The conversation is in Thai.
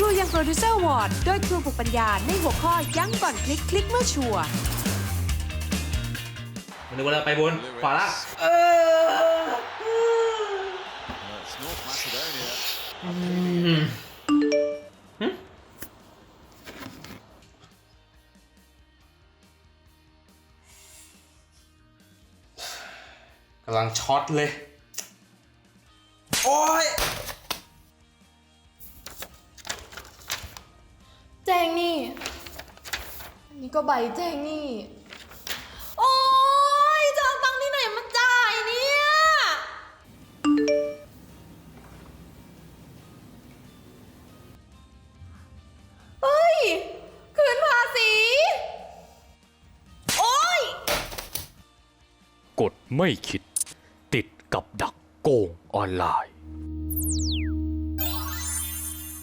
รูยังโปรดิวเซอร์วอร์ดโดยครูฝึกปัญญาในหัวข้อยั้งก่อนคลิกคลิกเมื่อชัวร์มันนึกว่าเราไปบน ขวาละ Uh, it's North Macedonia. กำลังช็อตเลย โอ้ย นี้ก็ใบแจ้งหนี่โอ๊ยจะเอาตังค์ที่ไหนมาจ่ายเนี่ย เฮ้ย คืนภาษี โอ๊ยกดไม่คิด ติดกับดักโกงออนไลน์